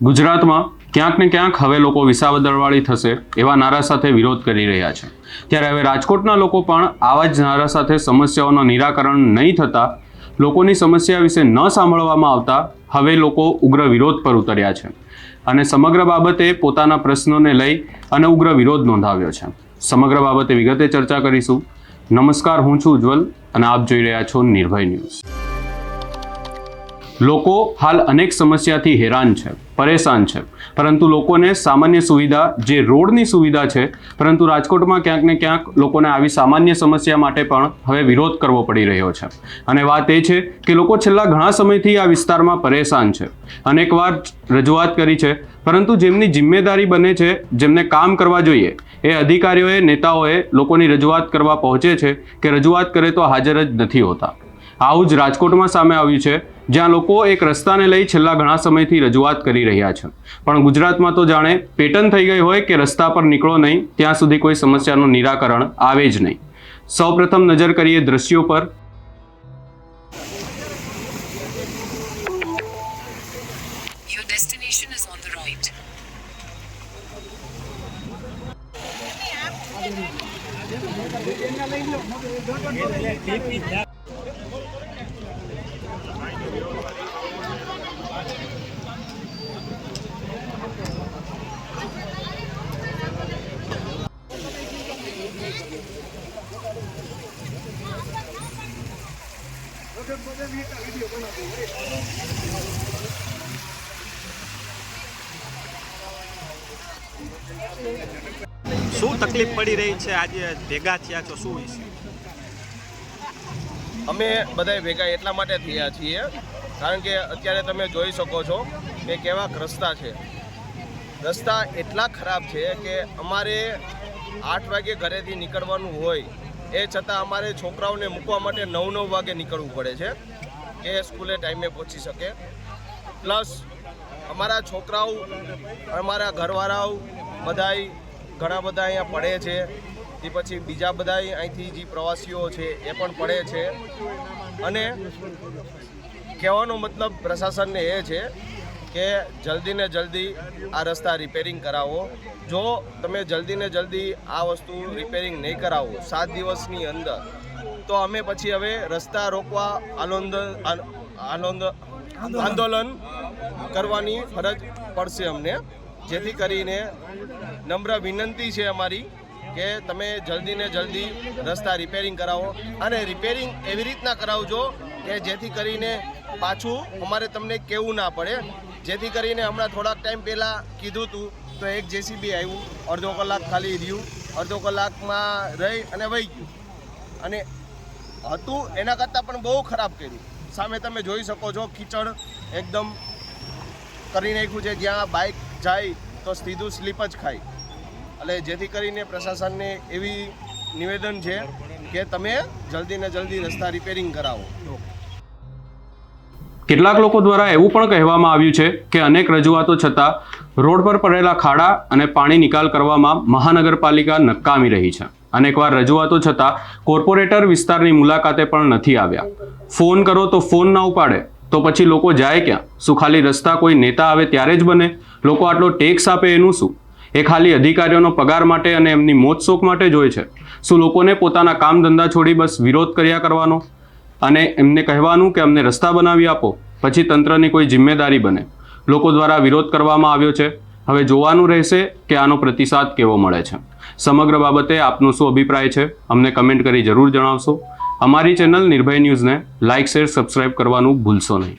ગુજરાતમાં ક્યાંક ને ક્યાંક હવે લોકો વિસાવદરવાળી થશે એવા નારા સાથે વિરોધ કરી રહ્યા છે. ત્યારે હવે રાજકોટના લોકો પણ આવા જ નારા સાથે સમસ્યાઓનું નિરાકરણ નહીં થતા, લોકોની સમસ્યા વિશે ન સાંભળવામાં આવતા હવે લોકો ઉગ્ર વિરોધ પર ઉતર્યા છે. અને સમગ્ર બાબતે પોતાના પ્રશ્નોને લઈ અને ઉગ્ર વિરોધ નોંધાવ્યો છે. સમગ્ર બાબતે વિગતે ચર્ચા કરીશું. નમસ્કાર, હું છું ઉજ્જવલ અને આપ જોઈ રહ્યા છો નિર્ભય ન્યૂઝ. લોકો હાલ અનેક સમસ્યાથી હેરાન છે, પરેશાન છે. પરંતુ લોકોને સામાન્ય સુવિધા, જે રોડની સુવિધા છે, પરંતુ રાજકોટમાં ક્યાંક ને ક્યાંક લોકોને આવી સામાન્ય સમસ્યા માટે પણ હવે વિરોધ કરવો પડી રહ્યો છે. અને વાત એ છે કે લોકો છેલ્લા ઘણા સમયથી આ વિસ્તારમાં પરેશાન છે. અનેકવાર રજૂઆત કરી છે, પરંતુ જેમની જિમ્મેદારી બને છે, જેમને કામ કરવા જોઈએ, એ અધિકારીઓએ, નેતાઓએ લોકોની રજૂઆત કરવા પહોંચે છે કે રજૂઆત કરે તો હાજર જ નથી હોતા. આવું જ રાજકોટમાં સામે આવ્યું છે જ્યાં લોકો એક રસ્તાને લઈ છેલ્લા ઘણા સમયથી રજૂઆત કરી રહ્યા છે. પણ ગુજરાતમાં તો જાણે પેટર્ન થઈ ગઈ હોય કે રસ્તા પર નીકળો નહીં, ત્યાં સુધી કોઈ સમસ્યાનું નિરાકરણ આવે જ નહીં. સૌપ્રથમ નજર કરીએ દ્રશ્યો પર. શું તકલીફ પડી રહી છે? આજે ભેગા થયા છો, શું વિશે? અમે બધા ભેગા એટલા માટે થયા છીએ, કારણ કે અત્યારે તમે જોઈ શકો છો કે કેવા રસ્તા છે. રસ્તા એટલા ખરાબ છે કે અમારે આઠ વાગે ઘરેથી નીકળવાનું હોય, એ છતાં અમારે છોકરાઓને મૂકવા માટે નવ નવ વાગે નીકળવું પડે છે. કે સ્કૂલે ટાઈમે પહોંચી શકે. પ્લસ, અમારા છોકરાઓ, અમારા ઘરવાળાઓ બધાય ઘણા બધા અહીંયા પડે છે. તે પછી બીજા બધા અહીંથી જે પ્રવાસીઓ છે, એ પણ પડે છે. અને કહેવાનો મતલબ પ્રશાસનને એ છે કે જલ્દી ને જલ્દી આ રસ્તા રિપેરિંગ કરાવો. જો તમે જલ્દી ને જલ્દી આ વસ્તુ રિપેરિંગ નહીં કરાવો સાત દિવસની અંદર તો અમે પછી હવે રસ્તા રોકવા આનંદ આંદોલન. કરવાની ફરજ પડશે અમને. જેથી કરીને નમ્ર વિનંતી છે અમારી કે તમે જલ્દી ને જલ્દી રસ્તા રિપેરિંગ કરાવો. અને રિપેરિંગ એવી રીતના કરાવજો કે જેથી કરીને પાછું અમારે તમને કેવું ના પડે. જેથી કરીને હમણાં થોડાક ટાઈમ પહેલાં કીધું હતું તો એક જેસીબી આવ્યું, અડધો કલાક ખાલી રહ્યું, અડધો કલાકમાં રહી અને વહી ગયું. અને હતું એના કરતાં પણ બહુ ખરાબ કર્યું. સામે તમે જોઈ શકો છો, કીચડ એકદમ કરી નાખ્યું છે. જ્યાં બાઇક જાય તો સીધું સ્લીપ જ ખાય. એટલે જેથી કરીને પ્રશાસનને એવી નિવેદન છે કે તમે જલ્દી ને જલ્દી રસ્તા રિપેરિંગ કરાવો. કેટલાક લોકો દ્વારા એવું પણ કહેવામાં આવ્યું છે કે અનેક રજૂઆતો છતાં રોડ પર પડેલા ખાડા અને પાણી નિકાલ કરવામાં મહાનગરપાલિકા નકામી રહી છે. અનેકવાર રજૂઆતો છતાં કોર્પોરેટર વિસ્તારની મુલાકાતે પણ નથી આવ્યા. ફોન કરો તો ફોન ના ઉપાડે, તો પછી લોકો જાય ક્યાં? શું ખાલી રસ્તા કોઈ નેતા આવે ત્યારે જ બને? લોકો આટલો ટેક્સ આપે એનું શું? એ ખાલી અધિકારીઓનો પગાર માટે અને એમની મોજ શોખ માટે જ હોય છે. શું લોકોને પોતાના કામ ધંધા છોડી બસ વિરોધ કર્યા કરવાનો? અને એમને કહેવાનું કે અમને રસ્તા બનાવી આપો, પછી તંત્રની કોઈ જિમ્મેદારી બને. લોકો દ્વારા વિરોધ કરવામાં આવ્યો છે. હવે જોવાનું રહેશે કે આનો પ્રતિસાદ કેવો મળે છે. સમગ્ર બાબતે આપનો શું અભિપ્રાય છે? અમને કમેન્ટ કરી જરૂર જણાવશો. અમારી ચેનલ નિર્ભય ન્યૂઝને લાઇક, શેર, સબસ્ક્રાઇબ કરવાનું ભૂલશો નહીં.